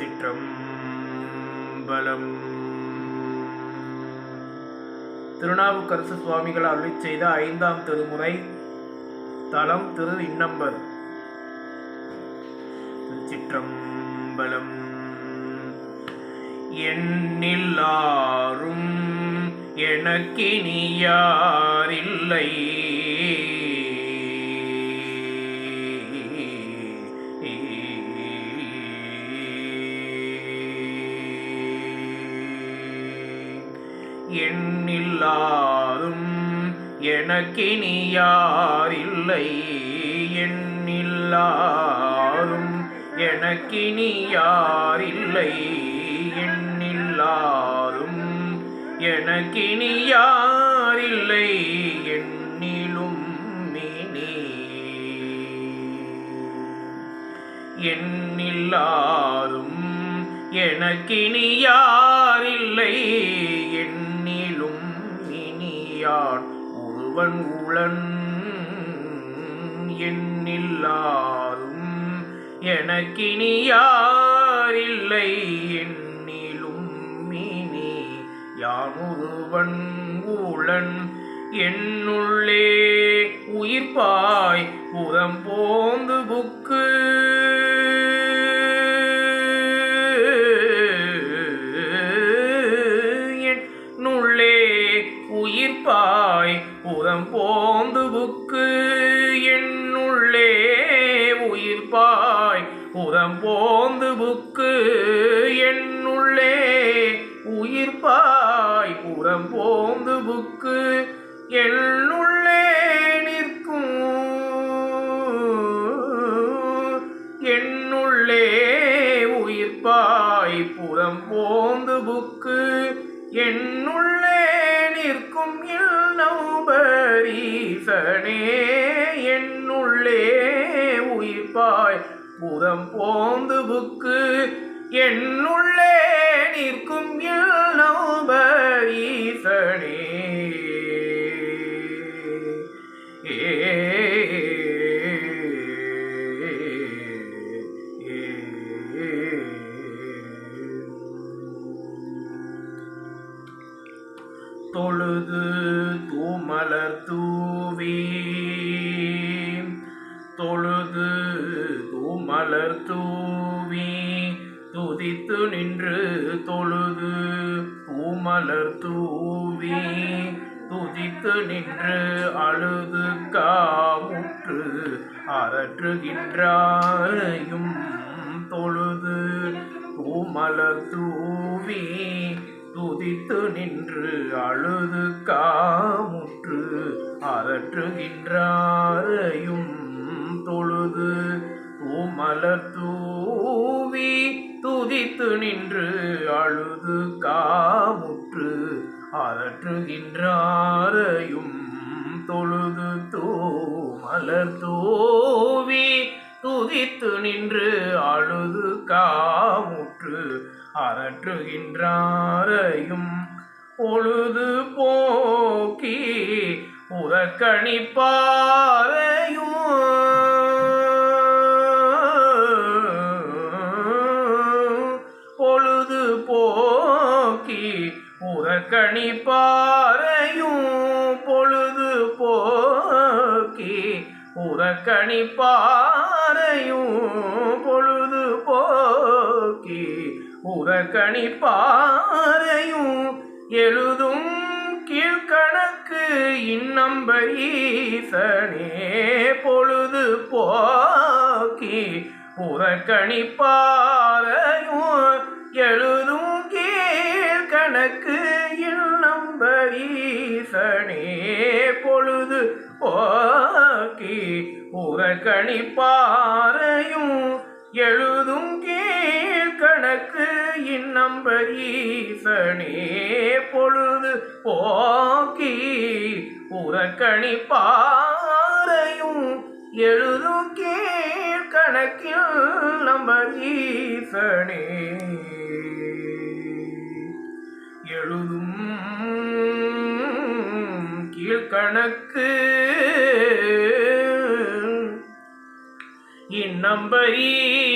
திருச்சிற்றம்பலம் திருநாவுக்கரசு சுவாமிகள் அருளி செய்த ஐந்தாம் திருமுறை தலம் திரு இன்னம்பர். திருச்சிற்றம்பலம். எண்ணில்லாரும் எனக்கினியாரில்லை யாரில்லை எண்ணில்லாரும் எனக்கினி யாரில்லை. எண்ணில்லாரும் எனக்கினி யாரில்லை. எண்ணில்லாரும் எனக்கினி யாரில்லை. எண்ணிலும் மினி எண்ணில்லாரும் எனக்கினி யாரில்லை. உடையான் ஒருவன் உளன் எண்ணில்லாரும் எனக்கினி யாரில்லை எண்ணிலும் மினி யான் ஒருவன் உளன் என்னுள்ளே உயிர்ப்பாய் புறம் போந்து புக்கு புறம் போந்து புக்கு என்னுள்ளே உயிர்ப்பாய் புறம் போந்து புக்கு என்னுள்ளே உயிர்ப்பாய் புறம் போந்து புக்கு என்னுள்ளே நிற்கும். என்னுள்ளே உயிர்ப்பாய் புறம் போந்து புக்கு என்னுள்ளே ஈசனே என்னுள்ளே உயிர்ப்பாய். புதம் போந்து புக்கு என்னுள்ளே நிற்கும் ஈசனே. தொழுது தூமலர் தூவி தொழுது தூமலர் தூவி. துதித்து நின்று தொழுது பூமலர் தூவி. துதித்து நின்று அழுது காமுற்று அரற்றுகின்றாரையும் தொழுது பூமலர் தூவி. துதித்து நின்று அழுது காமுற்று அகற்றுகின்றாரையும் தொழுது. தூமலர் தூவி துதித்து நின்று அழுது காமுற்று அகற்றுகின்றாரையும் தொழுது. தூமலர் தூவி துதித்து நின்று அழுது காமுற்று அரற்றுகின்றாரையும் பொழுது போக்கி உறக்கணிப்பாரையும். பொழுது போக்கி உறக்கணிப்பாரையும். பொழுது போக்கி உறக்கணிப்பாரையும். பொழுது போ புறக்கணிப்பாரையும் எழுதும் கீழ்கணக்கு இன்னம்பரீசனே பொழுது போக்கி. புறக்கணிப்பாரையும் எழுதும் கீழ்கணக்கு இன்னம்பரீசனே பொழுது போக்கி. புறக்கணிப்பாரையும் எழுதும் இன்னம்பரீசனே பொழுது போக்கி புறக்கணிப்பாரையும் எழுதும் கீழ்கணக்கில் நம்பர் ஈசனே எழுதும் கீழ்கணக்கு இந்நம்பரீசனே.